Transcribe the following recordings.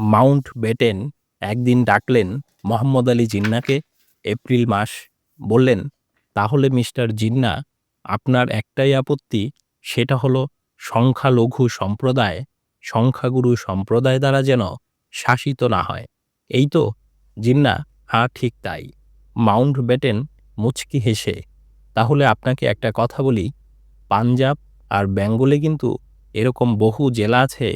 Mount বেটেন একদিন ডাকলেন মোহাম্মদ আলী জিন্নাকে এপ্রিল মাস। বললেন, তাহলে মিস্টার জিন্না, আপনার একটাই আপত্তি, সেটা হলো সংখ্যালঘু সম্প্রদায়, সংখ্যাগুরু সম্প্রদায় দ্বারা যেন শাসিত না হয়। এই তো, জিন্না হ্যাঁ ঠিক তাই। মাউন্ট বেটেন মুচকি হেসে, তাহলে আপনাকে একটা কথা বলি, পাঞ্জাব আর বেঙ্গলে কিন্তু এরকম বহু জেলা আছে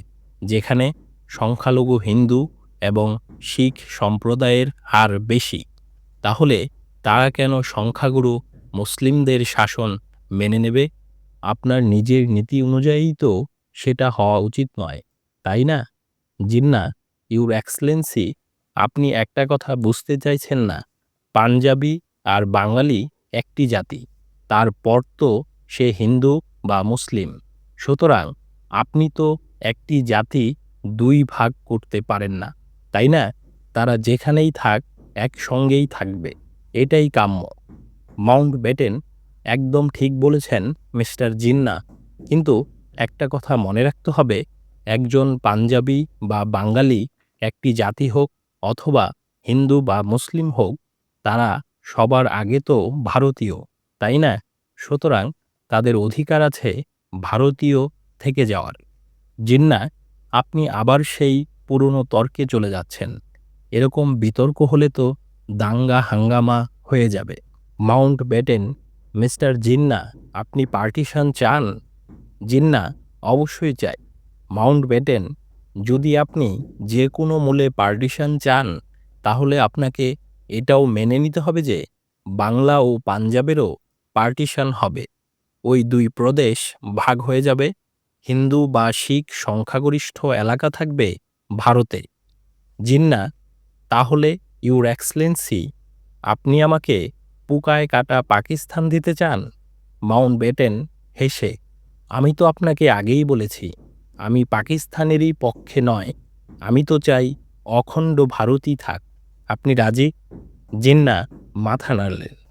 যেখানে সংখ্যালঘু হিন্দু এবং শিখ সম্প্রদায়ের হার বেশি। তাহলে তারা কেন সংখ্যাগুরু মুসলিমদের শাসন মেনে নেবে? আপনার নিজের নীতি অনুযায়ী তো সেটা হওয়া উচিত নয়, তাই না? জিন্না, ইউর এক্সেলেন্সি, আপনি একটা কথা বুঝতে চাইছেন না। পাঞ্জাবি আর বাঙালি একটি জাতি, তারপর তো সে হিন্দু বা মুসলিম। সুতরাং আপনি তো একটি জাতি দুই ভাগ করতে পারেন না, তাই না? তারা যেখানেই থাক, একসঙ্গেই থাকবে, এটাই কাম্য। মাউন্ট বেটেন একদম ঠিক বলেছেন মিস্টার জিন্না, কিন্তু একটা কথা মনে রাখতে হবে, একজন পাঞ্জাবি বা বাঙালি একটি জাতি হোক অথবা হিন্দু বা মুসলিম হোক, তারা সবার আগে তো ভারতীয়, তাই না? সুতরাং তাদের অধিকার আছে ভারতীয় থেকে যাওয়ার। জিন্না, আপনি আবার সেই পুরনো তর্কে চলে যাচ্ছেন। এরকম বিতর্ক হলে তো দাঙ্গা হাঙ্গামা হয়ে যাবে। মাউন্ট বেটেন, মিস্টার জিন্না, আপনি পার্টিশন চান? জিন্না, অবশ্যই চাই। মাউন্ট বেটেন, যদি আপনি যে কোনো মূলে পার্টিশন চান, তাহলে আপনাকে এটাও মেনে নিতে হবে যে বাংলা ও পাঞ্জাবেরও পার্টিশন হবে। ওই দুই প্রদেশ ভাগ হয়ে যাবে হিন্দু বা শিখ সংখ্যাগরিষ্ঠ এলাকা থাকবে ভারতে। জিন্না, তাহলে ইউর এক্সেলেন্সি, আপনি আমাকে পুকায় কাটা পাকিস্তান দিতে চান? মাউন্ট বেটেন হেসে, আমি তো আপনাকে আগেই বলেছি, আমি পাকিস্তানেরই পক্ষে নয়, আমি তো চাই অখণ্ড ভারতই থাক। আপনি রাজি? জিন্না, মাথা নাড়লেন।